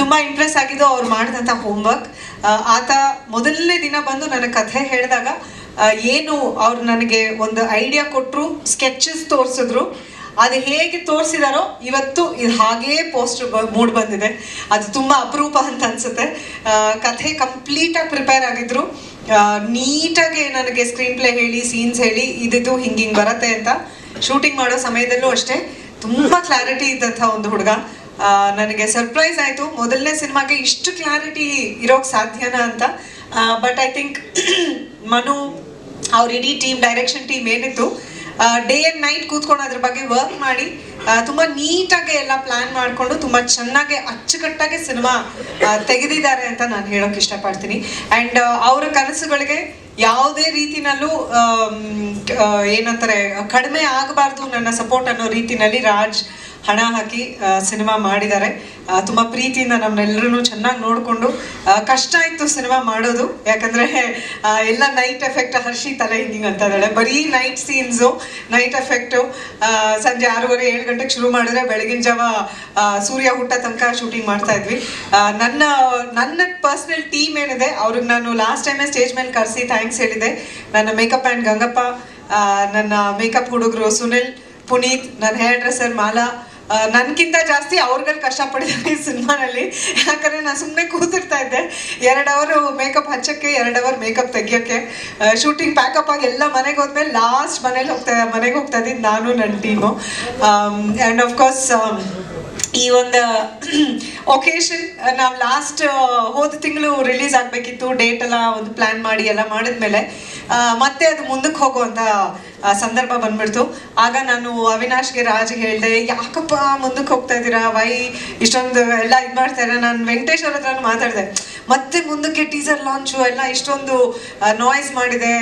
ತುಂಬಾ ಇಂಪ್ರೆಸ್ ಆಗಿದ್ದು ಅವ್ರು ಮಾಡಿದಂಥ ಹೋಮ್ವರ್ಕ್ ಆತ ಮೊದಲನೇ ದಿನ ಬಂದು ನನ್ನ ಕಥೆ ಹೇಳಿದಾಗ ಏನು ಅವ್ರು ನನಗೆ ಒಂದು ಐಡಿಯಾ ಕೊಟ್ಟರು ಸ್ಕೆಚಸ್ ತೋರಿಸಿದ್ರು. ಅದು ಹೇಗೆ ತೋರಿಸಿದಾರೋ ಇವತ್ತು ಇದು ಹಾಗೇ ಪೋಸ್ಟ್ ಮೂಡ್ ಬಂದಿದೆ. ಅದು ತುಂಬ ಅಪರೂಪ ಅಂತ ಅನ್ಸುತ್ತೆ. ಕಥೆ ಕಂಪ್ಲೀಟಾಗಿ ಪ್ರಿಪೇರ್ ಆಗಿದ್ರು. ನೀಟಾಗಿ ನನಗೆ ಸ್ಕ್ರೀನ್ ಪ್ಲೇ ಹೇಳಿ ಸೀನ್ಸ್ ಹೇಳಿ ಇದಿದ್ದು ಹಿಂಗೆ ಹಿಂಗೆ ಬರತ್ತೆ ಅಂತ. ಶೂಟಿಂಗ್ ಮಾಡೋ ಸಮಯದಲ್ಲೂ ಅಷ್ಟೇ, ತುಂಬ ಕ್ಲಾರಿಟಿ ಇದ್ದಂಥ ಒಂದು ಹುಡುಗ. ನನಗೆ ಸರ್ಪ್ರೈಸ್ ಆಯಿತು. ಮೊದಲನೇ ಸಿನಿಮಾಗೆ ಇಷ್ಟು ಕ್ಲಾರಿಟಿ ಇರೋಕ್ಕೆ ಸಾಧ್ಯನಾ ಅಂತ. ಬಟ್ ಐ ಥಿಂಕ್ ಮನು, ಅವ್ರ ಇಡೀ ಟೀಮ್ ಡೈರೆಕ್ಷನ್ ಟೀಮ್ ಏನಿತ್ತು ಡೇ ಆ್ಯಂಡ್ ನೈಟ್ ಕೂತ್ಕೊಂಡು ಅದ್ರ ಬಗ್ಗೆ ವರ್ಕ್ ಮಾಡಿ ತುಂಬ ನೀಟಾಗಿ ಎಲ್ಲ ಪ್ಲ್ಯಾನ್ ಮಾಡಿಕೊಂಡು, ತುಂಬ ಚೆನ್ನಾಗಿ, ಅಚ್ಚುಕಟ್ಟಾಗಿ ಸಿನಿಮಾ ತೆಗೆದಿದ್ದಾರೆ ಅಂತ ನಾನು ಹೇಳೋಕೆ ಇಷ್ಟಪಡ್ತೀನಿ. ಆ್ಯಂಡ್ ಅವರ ಕನಸುಗಳಿಗೆ ಯಾವುದೇ ರೀತಿನಲ್ಲೂ ಏನಂತಾರೆ, ಕಡಿಮೆ ಆಗಬಾರ್ದು ನನ್ನ ಸಪೋರ್ಟ್ ಅನ್ನೋ ರೀತಿನಲ್ಲಿ ರಾಜ್ ಹಣ ಹಾಕಿ ಸಿನಿಮಾ ಮಾಡಿದ್ದಾರೆ. ತುಂಬ ಪ್ರೀತಿಯಿಂದ ನಮ್ಮನ್ನೆಲ್ಲರೂ ಚೆನ್ನಾಗಿ ನೋಡಿಕೊಂಡು ಕಷ್ಟ ಇತ್ತು ಸಿನಿಮಾ ಮಾಡೋದು. ಯಾಕಂದರೆ ಎಲ್ಲ ನೈಟ್ ಎಫೆಕ್ಟ್ ಹರ್ಷಿ ತಲೆ ಹಿಂಗಿಂಗ್ ಅಂತ ಇದ್ದಾಳೆ. ಬರೀ ನೈಟ್ ಸೀನ್ಸು ನೈಟ್ ಎಫೆಕ್ಟು ಸಂಜೆ ಆರೂವರೆ, ಏಳು ಗಂಟೆಗೆ ಶುರು ಮಾಡಿದ್ರೆ ಬೆಳಗಿನ ಜಾವ ಸೂರ್ಯ ಹುಟ್ಟ ತನಕ ಶೂಟಿಂಗ್ ಮಾಡ್ತಾ ಇದ್ವಿ. ನನ್ನ ನನ್ನ ಪರ್ಸ್ನಲ್ ಟೀಮ್ ಏನಿದೆ, ಅವ್ರಿಗೆ ನಾನು ಲಾಸ್ಟ್ ಟೈಮೇ ಸ್ಟೇಜ್ ಮೇಲೆ ಕರೆಸಿ ಥ್ಯಾಂಕ್ಸ್ ಹೇಳಿದೆ. ನನ್ನ ಮೇಕಪ್ ಆ್ಯಂಡ್ ಗಂಗಪ್ಪ ನನ್ನ ಮೇಕಪ್ ಹುಡುಗರು ಸುನಿಲ್, ಪುನೀತ್, ನನ್ನ ಹೇರ್ ಡ್ರೆಸ್ಸರ್ ಮಾಲಾ ನನಗಿಂತ ಜಾಸ್ತಿ ಅವ್ರುಗಳು ಕಷ್ಟಪಟ್ಟಿದ್ದಾರೆ ಈ ಸಿನಿಮಾನಲ್ಲಿ. ಯಾಕಂದರೆ ನಾನು ಸುಮ್ಮನೆ ಕೂತಿರ್ತಾ ಇದ್ದೆ. ಎರಡು ಅವರು ಮೇಕಪ್ ಹಚ್ಚಕ್ಕೆ ಎರಡು ಅವರ್ ಮೇಕಪ್ ತೆಗಿಯೋಕ್ಕೆ. ಶೂಟಿಂಗ್ ಪ್ಯಾಕಪ್ ಆಗಿ ಎಲ್ಲ ಮನೆಗೆ ಹೋದ್ಮೇಲೆ ಲಾಸ್ಟ್ ಮನೇಲಿ ಹೋಗ್ತಾ, ಮನೆಗೆ ಹೋಗ್ತಾ ಇದ್ದೀನಿ ನಾನು ನನ್ನ ಟೀಮು ಆ್ಯಂಡ್ ಆಫ್ಕೋರ್ಸ್ ಈ ಒಂದು ಒಕೇಶನ್ ನಾವು ಲಾಸ್ಟ್ ಹೋದ ತಿಂಗಳು ರಿಲೀಸ್ ಆಗಬೇಕಿತ್ತು. ಡೇಟ್ ಎಲ್ಲ ಒಂದು ಪ್ಲ್ಯಾನ್ ಮಾಡಿ ಎಲ್ಲ ಮಾಡಿದ್ಮೇಲೆ. ಮತ್ತೆ ಅದು ಮುಂದಕ್ಕೆ ಹೋಗುವಂಥ ಸಂದರ್ಭ ಬಂದ್ಬಿಡ್ತು. ಆಗ ನಾನು ಅವಿನಾಶ್ಗೆ ರಾಜ್ ಹೇಳಿದೆ, ಯಾಕಪ್ಪ ಮುಂದಕ್ಕೆ ಹೋಗ್ತಾ ಇದ್ದೀರಾ? ವೈ ಇಷ್ಟೊಂದು ಎಲ್ಲ ಇದು ಮಾಡ್ತಾರೆ ನಾನು ವೆಂಕಟೇಶ್ ಅವ್ರ ಹತ್ರನೂ ಮಾತಾಡಿದೆ, ಮತ್ತೆ ಮುಂದಕ್ಕೆ ಟೀಸರ್ ಲಾಂಚು ಎಲ್ಲ ಇಷ್ಟೊಂದು ನಾಯ್ಸ್ ಮಾಡಿದೆ.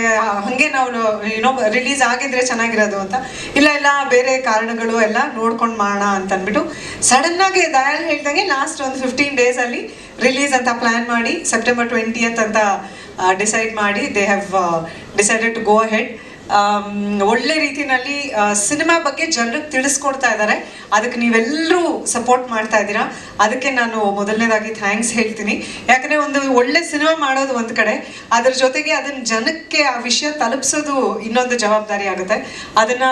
ಹಾಗೆ ನಾವು, ಏನೋ ರಿಲೀಸ್ ಆಗಿದ್ರೆ ಚೆನ್ನಾಗಿರೋದು ಅಂತ. ಇಲ್ಲ ಇಲ್ಲ, ಬೇರೆ ಕಾರಣಗಳು ಎಲ್ಲ ನೋಡ್ಕೊಂಡು ಮಾಡೋಣ ಅಂತ ಅಂದ್ಬಿಟ್ಟು ಸಡನ್ ಆಗಿ ದಯಾಲ್ ಹೇಳ್ದಂಗೆ ಲಾಸ್ಟ್ ಒಂದು ಫಿಫ್ಟೀನ್ ಡೇಸ್ ಅಲ್ಲಿ ರಿಲೀಸ್ ಅಂತ ಪ್ಲಾನ್ ಮಾಡಿ ಸೆಪ್ಟೆಂಬರ್ ಟ್ವೆಂಟಿಯತ್ ಅಂತ ಡಿಸೈಡ್ ಮಾಡಿ they have decided to go ahead ಒಳ್ಳೆ ರೀತಿಯಲ್ಲಿ ಸಿನಿಮಾ ಬಗ್ಗೆ ಜನರಿಗೆ ತಿಳಿಸ್ಕೊಡ್ತಾ ಇದ್ದಾರೆ ಅದಕ್ಕೆ ನೀವೆಲ್ಲರೂ ಸಪೋರ್ಟ್ ಮಾಡ್ತಾ ಇದ್ದೀರಾ. ಅದಕ್ಕೆ ನಾನು ಮೊದಲನೇದಾಗಿ ಥ್ಯಾಂಕ್ಸ್ ಹೇಳ್ತೀನಿ. ಯಾಕಂದರೆ ಒಂದು ಒಳ್ಳೆ ಸಿನಿಮಾ ಮಾಡೋದು ಒಂದು ಕಡೆ, ಅದ್ರ ಜೊತೆಗೆ ಅದನ್ನು ಜನಕ್ಕೆ ಆ ವಿಷಯ ತಲುಪಿಸೋದು ಇನ್ನೊಂದು ಜವಾಬ್ದಾರಿ ಆಗುತ್ತೆ. ಅದನ್ನು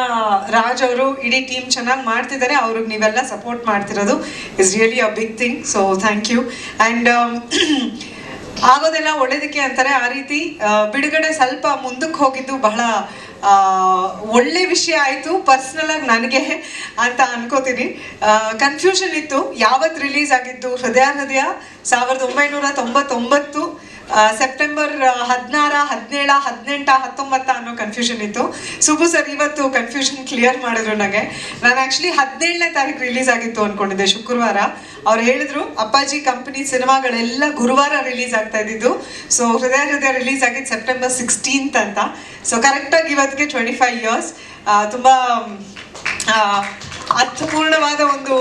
ರಾಜ್ ಅವರು ಇಡೀ ಟೀಮ್ ಚೆನ್ನಾಗಿ ಮಾಡ್ತಿದ್ದಾರೆ. ಅವ್ರಿಗೆ ನೀವೆಲ್ಲ ಸಪೋರ್ಟ್ ಮಾಡ್ತಿರೋದು is really a big thing so thank you and ಆಗೋದೆಲ್ಲ ಒಳ್ಳೇದಕ್ಕೆ ಅಂತಾರೆ. ಆ ರೀತಿ ಬಿಡುಗಡೆ ಸ್ವಲ್ಪ ಮುಂದಕ್ಕೆ ಹೋಗಿದ್ದು ಬಹಳ ಒಳ್ಳೆ ವಿಷಯ ಆಯಿತು. ಪರ್ಸ್ನಲ್ ಆಗಿ ನನಗೆ ಅಂತ ಅನ್ಕೋತೀನಿ. ಕನ್ಫ್ಯೂಷನ್ ಇತ್ತು. ಯಾವತ್ತು ರಿಲೀಸ್ ಆಗಿದ್ದು? ಹೃದಯ ಹೃದಯ ಸಾವಿರದ ಒಂಬೈನೂರ ತೊಂಬತ್ತೊಂಬತ್ತು ಸೆಪ್ಟೆಂಬರ್ ಹದಿನಾರ, ಹದಿನೇಳ, ಹದಿನೆಂಟ, ಹತ್ತೊಂಬತ್ತ ಅನ್ನೋ ಕನ್ಫ್ಯೂಷನ್ ಇತ್ತು. ಸುಬು ಸರ್, ಇವತ್ತು ಕನ್ಫ್ಯೂಷನ್ ಕ್ಲಿಯರ್ ಮಾಡಿದ್ರು ನನಗೆ ನಾನು ಆ್ಯಕ್ಚುಲಿ ಹದಿನೇಳನೇ ತಾರೀಕು ರಿಲೀಸ್ ಆಗಿತ್ತು ಅಂದ್ಕೊಂಡಿದ್ದೆ ಶುಕ್ರವಾರ. ಅವ್ರು ಹೇಳಿದ್ರು, ಅಪ್ಪಾಜಿ ಕಂಪನಿ ಸಿನಿಮಾಗಳೆಲ್ಲ ಗುರುವಾರ ರಿಲೀಸ್ ಆಗ್ತಾ ಇದ್ದಿದ್ದು. ಸೊ ಹೃದಯ ಹೃದಯ ರಿಲೀಸ್ ಆಗಿದ್ದು ಸೆಪ್ಟೆಂಬರ್ ಸಿಕ್ಸ್ಟೀನ್ತ್ ಅಂತ. ಸೊ ಕರೆಕ್ಟಾಗಿ ಇವತ್ತಿಗೆ ಟ್ವೆಂಟಿ ಫೈವ್ ಇಯರ್ಸ್ ತುಂಬ ಅರ್ಥಪೂರ್ಣವಾದ ಒಂದು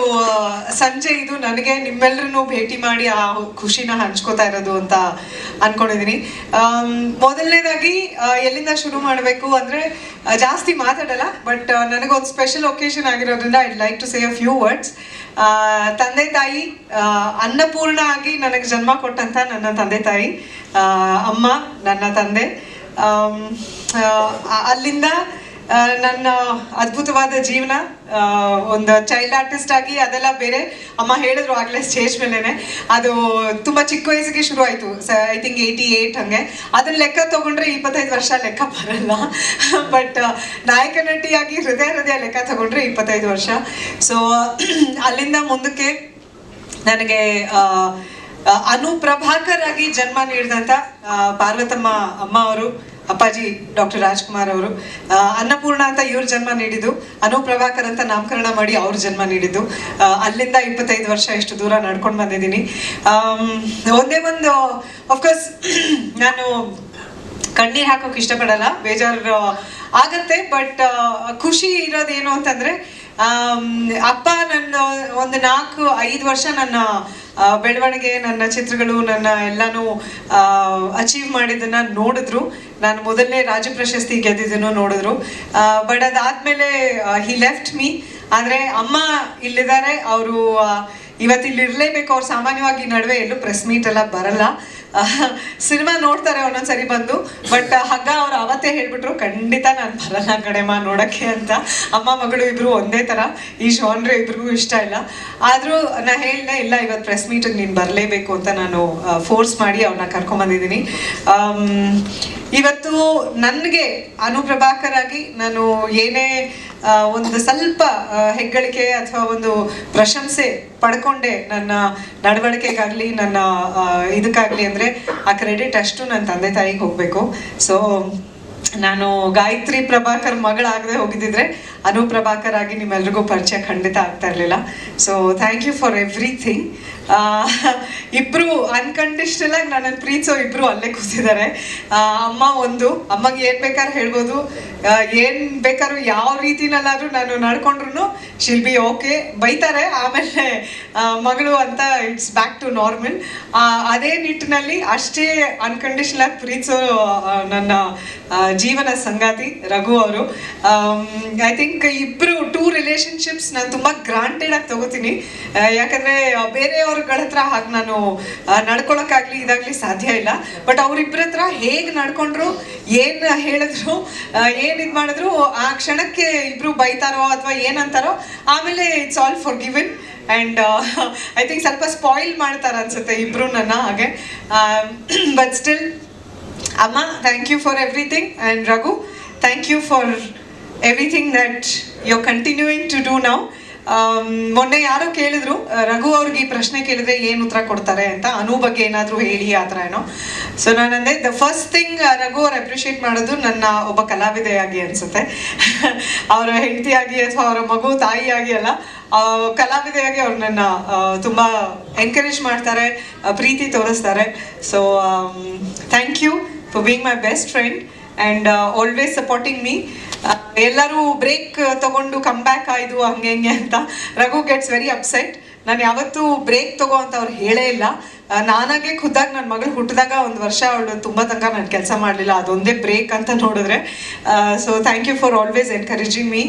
ಸಂಜೆ ಇದು. ನನಗೆ ನಿಮ್ಮೆಲ್ಲರನ್ನು ಭೇಟಿ ಮಾಡಿ ಆ ಖುಷಿನ ಹಂಚ್ಕೋತಾ ಇರೋದು ಅಂತ ಅನ್ಕೊಂಡಿದ್ದೀನಿ ಮೊದಲನೇದಾಗಿ ಎಲ್ಲಿಂದ ಶುರು ಮಾಡಬೇಕು ಅಂದರೆ ಜಾಸ್ತಿ ಮಾತಾಡಲ್ಲ, ಬಟ್ ನನಗೊಂದು ಸ್ಪೆಷಲ್ ಒಕೇಶನ್ ಆಗಿರೋದ್ರಿಂದ I like to say a few words ತಂದೆ ತಾಯಿ ಅನ್ನಪೂರ್ಣ ಆಗಿ ನನಗೆ ಜನ್ಮ ಕೊಟ್ಟಂತ ನನ್ನ ತಂದೆ ತಾಯಿ ಅಮ್ಮ, ನನ್ನ ತಂದೆ. ಅಲ್ಲಿಂದ ನನ್ನ ಅದ್ಭುತವಾದ ಜೀವನ ಒಂದು ಚೈಲ್ಡ್ ಆರ್ಟಿಸ್ಟ್ ಆಗಿ ಅದೆಲ್ಲ ಬೇರೆ ಅಮ್ಮ ಹೇಳಿದ್ರು ಆಗಲೇ ಸ್ಟೇಜ್ ಮೇಲೇನೆ. ಅದು ತುಂಬ ಚಿಕ್ಕ ವಯಸ್ಸಿಗೆ ಶುರು ಆಯಿತು ಐ ಥಿಂಕ್ ಏಯ್ಟಿ ಏಯ್ಟ್ ಹಂಗೆ. ಅದನ್ನ ಲೆಕ್ಕ ತಗೊಂಡ್ರೆ ಇಪ್ಪತ್ತೈದು ವರ್ಷ ಲೆಕ್ಕ ಬರಲ್ಲ. ಬಟ್ ನಾಯಕ ನಟಿಯಾಗಿ ಹೃದಯ ಹೃದಯ ಲೆಕ್ಕ ತಗೊಂಡ್ರೆ ಇಪ್ಪತ್ತೈದು ವರ್ಷ. ಸೊ ಅಲ್ಲಿಂದ ಮುಂದಕ್ಕೆ ನನಗೆ ಆ, ಆ, ಅನು ಪ್ರಭಾಕರ್ ಆಗಿ ಜನ್ಮ ನೀಡಿದಂಥ ಪಾರ್ವತಮ್ಮ ಅಮ್ಮ ಅವರು ಅಪ್ಪಾಜಿ, ಡಾಕ್ಟರ್ ರಾಜ್ಕುಮಾರ್ ಅವರು ಅನ್ನಪೂರ್ಣ ಅಂತ ಇವ್ರ ಜನ್ಮ ನೀಡಿದ್ದು, ಅನು ಪ್ರಭಾಕರ್ ಅಂತ ನಾಮಕರಣ ಮಾಡಿ ಅವ್ರ ಜನ್ಮ ನೀಡಿದ್ದು. ಅಲ್ಲಿಂದ ಇಪ್ಪತ್ತೈದು ವರ್ಷ ಇಷ್ಟು ದೂರ ನಡ್ಕೊಂಡು ಬಂದಿದ್ದೀನಿ. ಒಂದೇ ಒಂದು ಅಫ್ಕೋರ್ಸ್ ನಾನು ಕಣ್ಣೀರ್ ಹಾಕೋಕೆ ಇಷ್ಟಪಡಲ್ಲ, ಬೇಜಾರು ಆಗತ್ತೆ ಬಟ್ ಖುಷಿ ಇರೋದೇನು ಅಂತಂದ್ರೆ ಅಪ್ಪ ನನ್ನ ಒಂದು ನಾಲ್ಕು, ಐದು ವರ್ಷ ನನ್ನ ಬೆಳವಣಿಗೆ, ನನ್ನ ಚಿತ್ರಗಳು, ನನ್ನ ಎಲ್ಲಾನು ಅಚೀವ್ ಮಾಡಿದ್ದನ್ನ ನೋಡಿದ್ರು. ನಾನು ಮೊದಲನೇ ರಾಜ್ಯ ಪ್ರಶಸ್ತಿ ಗೆದ್ದಿದ್ದನ್ನು ನೋಡಿದ್ರು. ಬಟ್ ಅದಾದ್ಮೇಲೆ ಹಿ ಲೆಫ್ಟ್ ಮೀ ಆದರೆ ಅಮ್ಮ ಇಲ್ಲಿದ್ದಾರೆ. ಅವರು ಇವತ್ತು ಇಲ್ಲಿ ಇರಲೇಬೇಕು ಅವ್ರು ಸಾಮಾನ್ಯವಾಗಿ ನಡುವೆ ಎಲ್ಲೂ ಪ್ರೆಸ್ ಮೀಟ್ ಎಲ್ಲ ಬರಲ್ಲ. ಸಿನಿಮಾ ನೋಡ್ತಾರೆ ಒಂದೊಂದ್ಸರಿ ಬಂದು, ಬಟ್ ಹಗ್ಗ ಅವ್ರು ಅವತ್ತೇ ಹೇಳ್ಬಿಟ್ರು, ಖಂಡಿತ ನಾನು ಬರಲ್ಲ ಕಡೆಮ ನೋಡಕ್ಕೆ ಅಂತ. ಅಮ್ಮ ಮಗಳು ಇಬ್ರು ಒಂದೇ ಥರ ಈ ಶಾನ್ರೆ ಇಬ್ರಿಗೂ ಇಷ್ಟ ಇಲ್ಲ. ಆದರೂ ನಾ ಹೇಳಿದೆ, ಇಲ್ಲ ಇವತ್ತು ಪ್ರೆಸ್ ಮೀಟಿಗೆ ನೀನು ಬರಲೇಬೇಕು ಅಂತ ನಾನು ಫೋರ್ಸ್ ಮಾಡಿ ಅವ್ರನ್ನ ಕರ್ಕೊಂಬಂದಿದ್ದೀನಿ. ಇವತ್ತು ನನಗೆ ಅನುಪ್ರಭಾಕರಾಗಿ ನಾನು ಏನೇ ಒಂದು ಸ್ವಲ್ಪ ಹೆಗ್ಗಳಿಕೆ ಅಥವಾ ಒಂದು ಪ್ರಶಂಸೆ ಪಡ್ಕೊಂಡೆ ನನ್ನ ನಡವಳಿಕೆಗಾಗಲಿ, ನನ್ನ ಇದಕ್ಕಾಗ್ಲಿ ಅಂದರೆ ಆ ಕ್ರೆಡಿಟ್ ಅಷ್ಟು ನನ್ನ ತಂದೆ ತಾಯಿಗೆ ಹೋಗಬೇಕು. ಸೊ ನಾನು ಗಾಯತ್ರಿ ಪ್ರಭಾಕರ್ ಮಗಳಾಗದೆ ಹೋಗಿದ್ದಿದ್ರೆ ಅನು ಪ್ರಭಾಕರ್ ಆಗಿ ನಿಮ್ಮೆಲ್ರಿಗೂ ಪರಿಚಯ ಖಂಡಿತ ಆಗ್ತಾ ಇರಲಿಲ್ಲ. So thank you for everything ಇಬ್ರು ಅನ್ಕಂಡೀಷನಲ್ ಆಗಿ ನನ್ನನ್ನು ಪ್ರೀತಿಸೋ ಇಬ್ರು ಅಲ್ಲೇ ಕೂತಿದ್ದಾರೆ. ಅಮ್ಮ ಒಂದು, ಅಮ್ಮಗೆ ಏನ್ ಬೇಕಾದ್ರೂ ಹೇಳ್ಬೋದು. ಏನ್ ಬೇಕಾದ್ರೂ ಯಾವ ರೀತಿನಲ್ಲಾದ್ರೂ ನಾನು ನಡ್ಕೊಂಡ್ರು ಶಿಲ್ ಬಿ ಓಕೆ ಬೈತಾರೆ, ಆಮೇಲೆ ಮಗಳು ಅಂತ ಇಟ್ಸ್ ಬ್ಯಾಕ್ ಟು ನಾರ್ಮಲ್ ಅದೇ ನಿಟ್ಟಿನಲ್ಲಿ ಅಷ್ಟೇ ಅನ್ಕಂಡೀಷನಲ್ ಆಗಿ ಪ್ರೀತಿಸೋ ನನ್ನ ಜೀವನ ಸಂಗಾತಿ ರಘು ಅವರು. ಐ ಥಿಂಕ್ ಇಬ್ಬರು ಟೂ ರಿಲೇಶನ್ಶಿಪ್ಸ್ ನಾನು ತುಂಬ ಗ್ರಾಂಟೆಡ್ ಆಗಿ ತಗೋತೀನಿ. ಯಾಕಂದರೆ ಬೇರೆಯವ್ರಗಳ ಹತ್ರ ಹಾಗೆ ನಾನು ನಡ್ಕೊಳಕ್ಕಾಗಲಿ ಇದಾಗಲಿ ಸಾಧ್ಯ ಇಲ್ಲ. ಬಟ್ ಅವರಿಬ್ಬರ ಹತ್ರ ಹೇಗೆ ನಡ್ಕೊಂಡ್ರು, ಏನು ಹೇಳಿದ್ರು ಏನು ಇದ್ ಮಾಡಿದ್ರು, ಆ ಕ್ಷಣಕ್ಕೆ ಇಬ್ಬರು ಬೈತಾರೋ ಅಥವಾ ಏನಂತಾರೋ ಆಮೇಲೆ it's all for giving and I think ಸ್ವಲ್ಪ ಸ್ಪಾಯಿಲ್ ಮಾಡ್ತಾರೆ ಅನ್ಸುತ್ತೆ ಇಬ್ಬರು ನನ್ನ ಹಾಗೆ. ಬಟ್ ಸ್ಟಿಲ್ ಅಮ್ಮ thank you for everything And Raghu thank you for everything that you continuing to do ನಾವು ಮೊನ್ನೆ ಯಾರೋ ಕೇಳಿದ್ರು ರಘು ಅವ್ರಿಗೆ ಈ ಪ್ರಶ್ನೆ ಕೇಳಿದ್ರೆ ಏನು ಉತ್ತರ ಕೊಡ್ತಾರೆ ಅಂತ ಅನು ಬಗ್ಗೆ ಏನಾದರೂ ಹೇಳಿ ಆ ಥರ ಏನೋ. ಸೊ ನಾನಂದೆ ದ ಫಸ್ಟ್ ಥಿಂಗ್ ರಘು ಅವ್ರು ಅಪ್ರಿಷಿಯೇಟ್ ಮಾಡೋದು ನನ್ನ ಒಬ್ಬ ಕಲಾವಿದೆಯಾಗಿ ಅನಿಸುತ್ತೆ. ಅವರ ಹೆಂಡತಿಯಾಗಿ ಅಥವಾ ಅವರ ಮಗು, ತಾಯಿಯಾಗಿ ಅಲ್ಲ ಕಲಾವಿದೆಯಾಗಿ ಅವ್ರು ನನ್ನ ತುಂಬ ಎನ್ಕರೇಜ್ ಮಾಡ್ತಾರೆ ಪ್ರೀತಿ ತೋರಿಸ್ತಾರೆ. So thank you for being my best friend and always supporting me ಎಲ್ಲರೂ ಬ್ರೇಕ್ ತಗೊಂಡು ಕಮ್ ಬ್ಯಾಕ್ ಆಯ್ದು ಹಂಗೆ, ಹಿಂಗೆ ಅಂತ. ರಘು ಗೆಟ್ಸ್ ವೆರಿ ಅಪ್ಸೆಟ್ ನಾನು ಯಾವತ್ತೂ ಬ್ರೇಕ್ ತಗೋ ಅಂತ ಅವ್ರು ಹೇಳೇ ಇಲ್ಲ. ನಾನಾಗೆ ಖುದ್ದಾಗಿ ನನ್ನ ಮಗಳು ಹುಟ್ಟಿದಾಗ ಒಂದು ವರ್ಷ ಅವಳು ತುಂಬ ತನಕ ನಾನು ಕೆಲಸ ಮಾಡಲಿಲ್ಲ, ಅದೊಂದೇ ಬ್ರೇಕ್ ಅಂತ ನೋಡಿದ್ರೆ. So thank you for always encouraging me